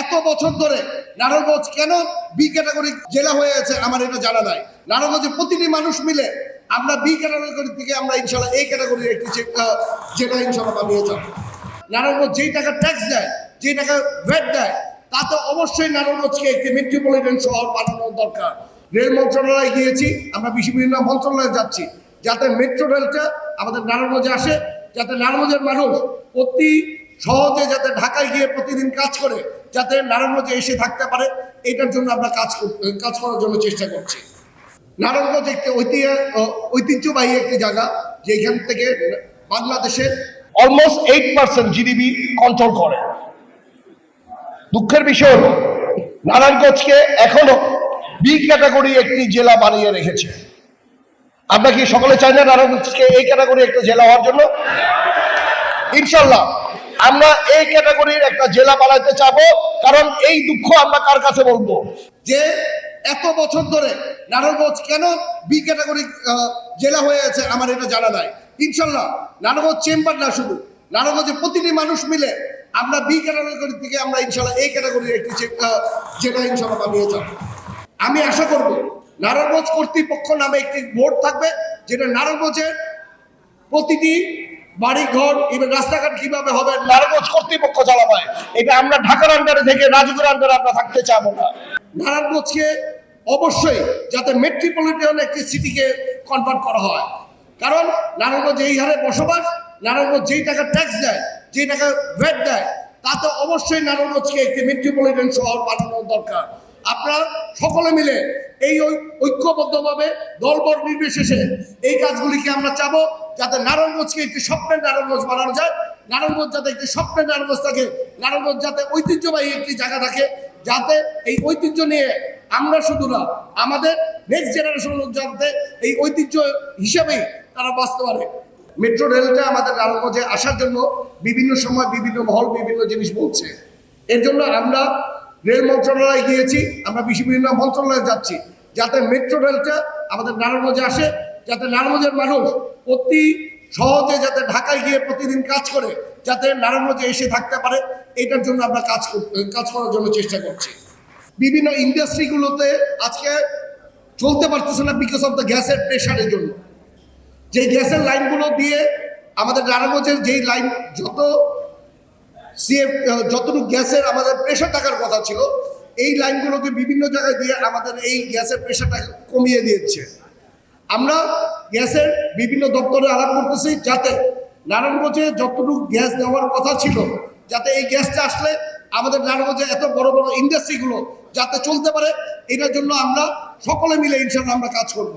এত বছর ধরে নারায়ণগঞ্জ কেন বি ক্যাটাগরি জেলা হয়ে আছে আমার এটা জানা নাই। নারায়ণগঞ্জে প্রতিটি মানুষ মিলে আমরা বি ক্যাটাগরি থেকে আমরা ইনশাল্লাহ এই ক্যাটাগরির একটি জেলা ইনশাল্লাহ বানিয়ে যাব। নারায়ণগঞ্জ যেই টাকা ট্যাক্স দেয়, যেই টাকা ভ্যাট দেয়, তা তো অবশ্যই নারায়ণগঞ্জকে একটি মেট্রোপলিটন শহর বানানো দরকার। রেল মন্ত্রণালয়ে গিয়েছি, আমরা বিভিন্ন মন্ত্রণালয়ে যাচ্ছি। যাতে মেট্রো রেলটা আমাদের নারায়ণগঞ্জে আসে, যাতে নারায়ণগঞ্জের মানুষ অতি সহজে যাতে ঢাকায় গিয়ে প্রতিদিন কাজ করে যাতে নারায়ণগঞ্জে এসে থাকতে পারে, এটার জন্য আমরা কাজ কাজ করার জন্য চেষ্টা করছি। নারায়ণগঞ্জ একটি ঐতিহ্য ঐতিহ্যবাহী একটি জায়গা যেখান থেকে বাংলাদেশের almost eight percent GDP control করে। দুঃখের বিষয় হলো, নারায়ণগঞ্জকে এখনও বি ক্যাটাগরি একটি জেলা বানিয়ে রেখেছে। আমরা কি সকলে চাই না নারায়ণগঞ্জকে এই ক্যাটাগরি একটা জেলা হওয়ার জন্য? ইনশাল্লাহ আমরা এই ক্যাটাগরির একটা জেলা বানাইতে চাবো, কারণ এই দুঃখ আমরা কার কাছে বলব? যে এত বছর ধরে নারায়ণগঞ্জ কেন বি ক্যাটাগরি জেলা হয়ে আছে আমার এটা জানা নাই। ইনশাল্লাহ নারায়ণগঞ্জ চেম্বার না শুধু, নারায়ণগঞ্জের প্রতিটি মানুষ মিলে আমরা বি ক্যাটাগরি থেকে আমরা ইনশাল্লাহ এই ক্যাটাগরির একটি জেলা ইনশাল্লাহ বানিয়ে যাব। আমি আশা করব নারায়ণগঞ্জ কর্তৃপক্ষ নামে একটি বোর্ড থাকবে, যেটা নারায়ণগঞ্জের প্রতিটি বাড়ি ঘর এবং রাস্তাঘাট কীভাবে হবে, নারায়ণগঞ্জ কর্তৃপক্ষ চালাবে এটা আমরা ঢাকার আন্ডারে থেকে রাজুকের আন্ডারে আমরা থাকতে চাবো না। নারায়ণগঞ্জকে অবশ্যই যাতে মেট্রোপলিটন একটি সিটিকে কনভার্ট করা হয়। কারণ নারায়ণগঞ্জ এই হারে বসবাস, নারায়ণগঞ্জ যেই টাকা ট্যাক্স দেয়, যেই টাকা ভ্যাট দেয়, তাতে অবশ্যই নারায়ণগঞ্জকে একটি মেট্রোপলিটন শহর বানানো দরকার। আপনারা সকলে মিলে এই ঐক্যবদ্ধভাবে দলবল নির্বিশেষে এই কাজগুলিকে আমরা চাবো যাতে নারায়ণগঞ্জকে একটি স্বপ্নের নারায়ণগঞ্জ বানানো যায়। নারায়ণগঞ্জ যাতে একটি স্বপ্নের নারায়ণগঞ্জ থাকে, নারায়ণগঞ্জ যাতে ঐতিহ্যবাহী একটি জায়গা থাকে, যাতে এই ঐতিহ্য নিয়ে আমরা শুধু না, আমাদের নেক্সট জেনারেশন যাতে এই ঐতিহ্য হিসেবেই তারা বাঁচতে পারে। মেট্রো রেলটা আমাদের নারায়ণগঞ্জে আসার জন্য বিভিন্ন সময় বিভিন্ন মহল বিভিন্ন জিনিস বলছে। এর জন্য আমরা রেল মন্ত্রণালয়ে গিয়েছি, আমরা বিভিন্ন মন্ত্রণালয়ে যাচ্ছি, যাতে মেট্রো রেলটা আমাদের নারায়ণগঞ্জে আসে, যাতে নারায়ণগঞ্জের মানুষ অতি সহজে যাতে ঢাকায় গিয়ে প্রতিদিন কাজ করে, যাতে নারায়ণগঞ্জে এসে থাকতে পারে, এটার জন্য আমরা কাজ কাজ করার জন্য চেষ্টা করছি। বিভিন্ন ইন্ডাস্ট্রিগুলোতে আজকে চলতে পারতেছে না বিকজ অফ দ্য গ্যাসের প্রেশারের জন্য। যে গ্যাসের লাইনগুলো দিয়ে আমাদের নারায়ণগঞ্জের যেই লাইন যত সিএফ যতটুকু গ্যাসের আমাদের প্রেশার থাকার কথা ছিল, এই লাইনগুলোকে বিভিন্ন জায়গায় দিয়ে আমাদের এই গ্যাসের প্রেশারটা কমিয়ে দিয়েছে। আমরা গ্যাসের বিভিন্ন দপ্তরে আলাপ করতেছি যাতে নারায়ণগঞ্জে যতটুকু গ্যাস দেওয়ার কথা ছিল, যাতে এই গ্যাসটা আসলে আমাদের নারায়ণগঞ্জে এত বড় বড় ইন্ডাস্ট্রিগুলো যাতে চলতে পারে, এটার জন্য আমরা সকলে মিলে ইনশাল্লাহ আমরা কাজ করব।